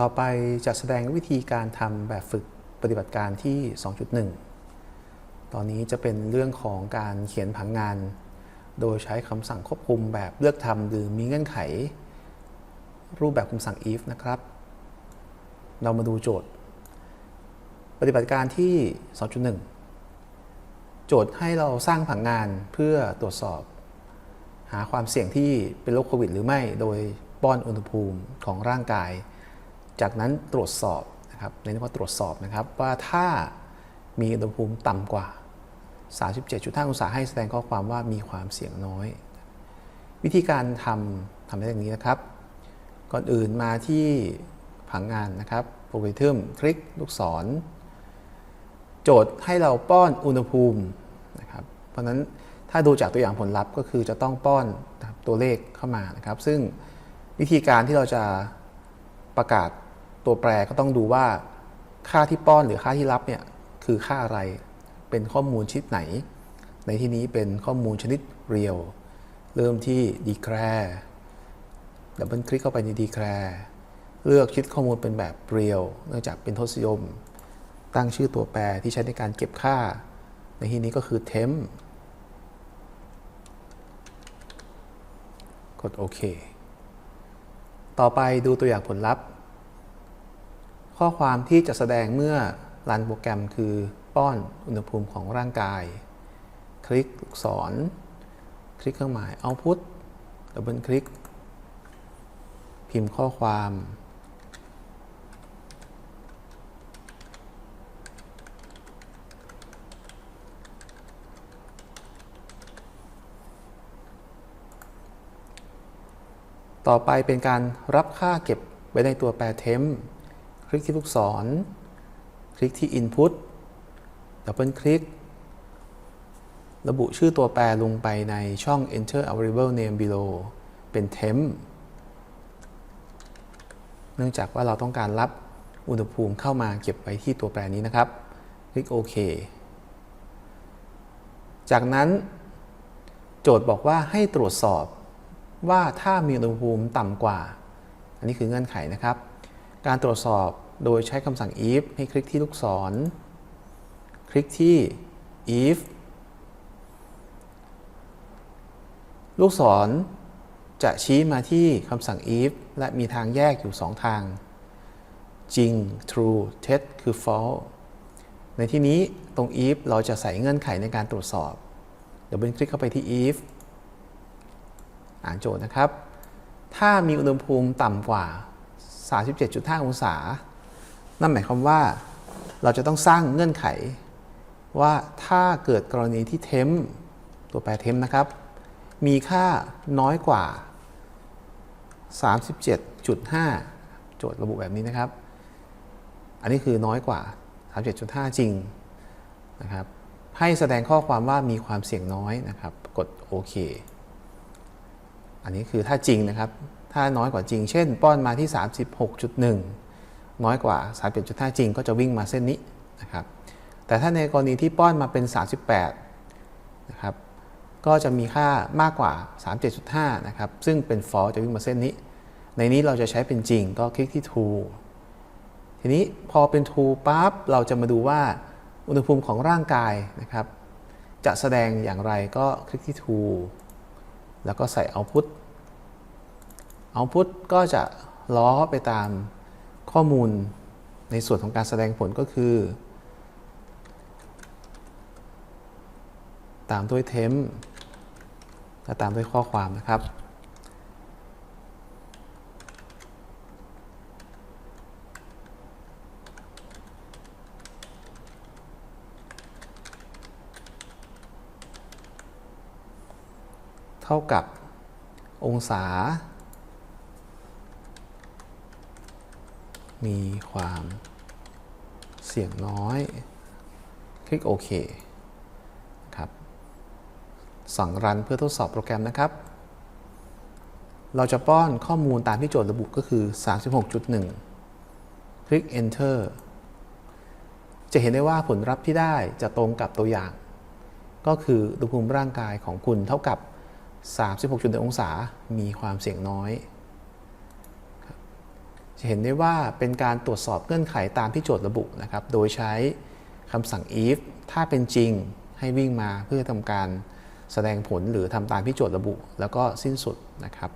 ต่อไปจะแสดงวิธีการทำแบบฝึกปฏิบัติการที่ 2.1 ตอนนี้จะเป็นเรื่องของการเขียนผังงาน โดยใช้คำสั่งควบคุมแบบเลือกทำหรือมีเงื่อนไข รูปแบบคำสั่ง if นะครับ เรามาดูโจทย์ ปฏิบัติการที่ 2.1 โจทย์ให้เราสร้างผังงานเพื่อตรวจสอบ หาความเสี่ยงที่เป็นโรคโควิดหรือไม่ โดยป้อนอุณหภูมิของร่างกาย จากนั้นตรวจสอบนะครับในนี้ว่าตรวจสอบนะครับว่าถ้ามีอุณหภูมิต่ำกว่า 37.5 องศาให้แสดงข้อความว่ามีความเสี่ยงน้อย วิธีการทำทำได้อย่างนี้นะครับ ก่อนอื่นมาที่ผังงานนะครับโปร g ร a มคลิกลูกศร โจทย์ให้เราป้อนอุณหภูมินะครับ เพราะนั้นถ้าดูจากตัวอย่างผลลัพธ์ก็คือจะต้องป้อนตัวเลขเข้ามานะครับ ซึ่งวิธีการที่เราจะประกาศ ตัวแปรก็ต้องดูว่าค่าที่ป้อนหรือค่าที่รับเนี่ยคือค่าอะไร เป็นข้อมูลชนิดไหน ในที่นี้เป็นข้อมูลชนิดเรียว เริ่มที่ declare ดับเบิลคลิกเข้าไปใน declare เลือกชิดข้อมูลเป็นแบบเรียว เนื่องจากเป็นทศนิยม ตั้งชื่อตัวแปรที่ใช้ในการเก็บค่า ในที่นี้ก็คือ temp กดโอเค ต่อไปดูตัวอย่างผลลัพธ์ ข้อความที่จะแสดงเมื่อรันโปรแกรมคือป้อนอุณหภูมิของร่างกาย คลิกลูกศร คลิกเครื่องหมาย Output ดับเบิลคลิก พิมพ์ข้อความ ต่อไปเป็นการรับค่าเก็บไว้ในตัวแปรเทม ลิกที่ลูกศร คลิกที่ Input ดับเบิลคลิก ระบุชื่อตัวแปรลงไปในช่อง Enter a variable name below เป็น temp เนื่องจากว่าเราต้องการรับอุณหภูมิเข้ามาเก็บไว้ที่ตัวแปรนี้นะครับ คลิกโอเคจากนั้น โจทย์บอกว่าให้ตรวจสอบว่าถ้ามีอุณหภูมิต่ำกว่า อันนี้คือเงื่อนไขนะครับ การตรวจสอบ โดยใช้คำสั่ง if ให้คลิกที่ลูกศร คลิกที่ if ลูกศรจะชี้มาที่คำสั่ง if และมีทางแยกอยู่ 2 ทาง จริง true test คือ false ในที่นี้ตรง if เราจะใส่เงื่อนไขในการตรวจสอบ เดี๋ยวเบนคลิกเข้าไปที่ if อ่านโจทย์นะครับ ถ้ามีอุณหภูมิต่ำกว่า 37.5 องศา นั่นหมายความว่าเราจะต้องสร้างเงื่อนไข ว่าถ้าเกิดกรณีที่เทมตัวแปรเทมนะครับ มีค่าน้อยกว่า 37.5 โจทย์ระบุแบบนี้นะครับ อันนี้คือน้อยกว่า 37.5 จริงนะครับ ให้แสดงข้อความว่ามีความเสี่ยงน้อยนะครับ กดโอเค อันนี้คือถ้าจริงนะครับ ถ้าน้อยกว่าจริง เช่น ป้อนมาที่ 36.1 น้อยกว่า37.5จริง ก็จะวิ่งมาเส้นนี้นะครับแต่ถ้าในกรณีที่ป้อนมาเป็น 38นะครับก็จะมีค่ามากกว่า 37.5นะครับซึ่งเป็น false จะวิ่งมาเส้นนี้ ในนี้เราจะใช้เป็นจริงก็คลิกที่ true ทีนี้พอเป็น true ปั๊บเราจะมาดูว่าอุณหภูมิของร่างกายนะครับจะแสดงอย่างไรก็คลิกที่ true แล้วก็ใส่ output output ก็จะล้อไปตาม ข้อมูลในส่วนของการแสดงผลก็คือ ตามด้วย temp และตามด้วยข้อความนะครับ เท่ากับองศา มีความเสี่ยงน้อย คลิกโอเคครับ สั่งรันเพื่อทดสอบโปรแกรมนะครับ เราจะป้อนข้อมูลตามที่โจทย์ระบุก็คือ 36.1 คลิก Enter จะเห็นได้ว่าผลลัพธ์ที่ได้จะตรงกับตัวอย่าง ก็คืออุณหภูมิร่างกายของคุณเท่ากับ 36.1 องศา มีความเสี่ยงน้อย จะเห็นได้ว่าเป็นการตรวจสอบเงื่อนไขตามที่โจทย์ระบุนะครับ โดยใช้คำสั่ง if ถ้าเป็นจริงให้วิ่งมาเพื่อทำการแสดงผลหรือทำตามที่โจทย์ระบุ แล้วก็สิ้นสุดนะครับ